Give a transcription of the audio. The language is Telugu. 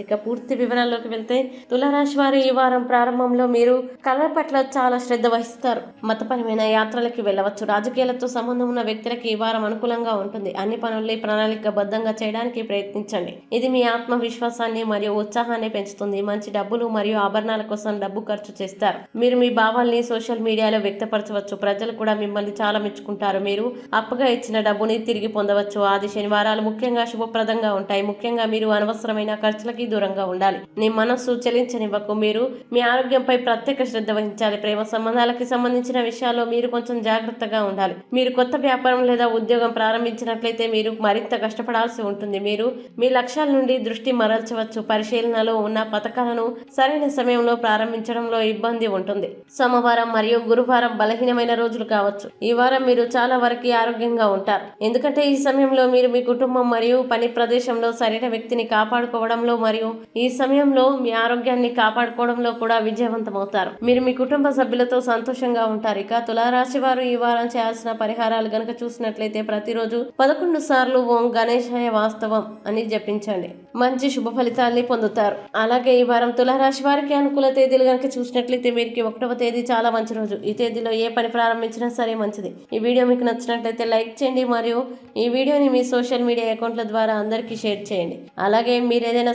ఇక పూర్తి వివరాల్లోకి వెళ్తే తులారాశి వారు ఈ వారం ప్రారంభంలో మీరు కళల పట్ల చాలా శ్రద్ధ వహిస్తారు. మతపరమైన యాత్రలకి వెళ్ళవచ్చు. రాజకీయాలతో సంబంధం ఉన్న వ్యక్తులకి ఈ వారం అనుకూలంగా ఉంటుంది. అన్ని పనుల్ని ప్రణాళికబద్ధంగా చేయడానికి ప్రయత్నించండి. ఇది మీ ఆత్మవిశ్వాసాన్ని మరియు ఉత్సాహాన్ని పెంచుతుంది. మంచి డబ్బులు మరియు ఆభరణాల కోసం డబ్బు ఖర్చు చేస్తారు. మీరు మీ భావాల్ని సోషల్ మీడియాలో వ్యక్తపరచవచ్చు. ప్రజలు కూడా మిమ్మల్ని చాలా మెచ్చుకుంటారు. మీరు అప్పుగా ఇచ్చిన డబ్బుని తిరిగి పొందవచ్చు. ఆది శనివారాలు ముఖ్యంగా శుభప్రదంగా ఉంటాయి. ముఖ్యంగా మీరు అనవసరమైన ఖర్చులకి దూరంగా ఉండాలి. మీ మనస్సు చలించనివ్వకు. మీరు మీ ఆరోగ్యంపై ప్రత్యేక శ్రద్ధ వహించాలి. ప్రేమ సంబంధాలకి సంబంధించిన విషయాల్లో మీరు కొంచెం జాగ్రత్తగా ఉండాలి. మీరు కొత్త వ్యాపారం లేదా ఉద్యోగం ప్రారంభించినట్లయితే మీరు మరింత కష్టపడాల్సి ఉంటుంది. మీరు మీ లక్ష్యాల నుండి దృష్టి మరల్చవచ్చు. పరిశీలనలో ఉన్న పథకాలను సరైన సమయంలో ప్రారంభించడంలో ఇబ్బంది ఉంటుంది. సోమవారం మరియు గురువారం బలహీనమైన రోజులు కావచ్చు. ఈ వారం మీరు చాలా వరకు ఆరోగ్యంగా ఉంటారు. ఎందుకంటే ఈ సమయంలో మీరు మీ కుటుంబం మరియు పని ప్రదేశంలో సరైన వ్యక్తిని కాపాడుకోవడంలో మరియు ఈ సమయంలో మీ ఆరోగ్యాన్ని కాపాడుకోవడంలో కూడా విజయవంతమవుతారు. మీరు మీ కుటుంబ సభ్యులతో సంతోషంగా ఉంటారు. ఇక తులారాశి వారు ఈ వారం చేయాల్సిన పరిహారాలు గనక చూసినట్లయితే ప్రతిరోజు పదకొండు సార్లు ఓం గణేశాయ వాస్తవం అని జపించండి. మంచి శుభ ఫలితాల్ని పొందుతారు. అలాగే ఈ వారం తులారాశి వారికి అనుకూల తేదీలు గనక చూసినట్లయితే వీరికి ఒకటవ తేదీ చాలా మంచి రోజు. ఈ తేదీలో ఏ పని ప్రారంభించినా సరే మంచిది. ఈ వీడియో మీకు నచ్చినట్లయితే లైక్ చేయండి మరియు ఈ వీడియోని మీ సోషల్ మీడియా అకౌంట్ల ద్వారా అందరికీ షేర్ చేయండి. అలాగే మీరు ఏదైనా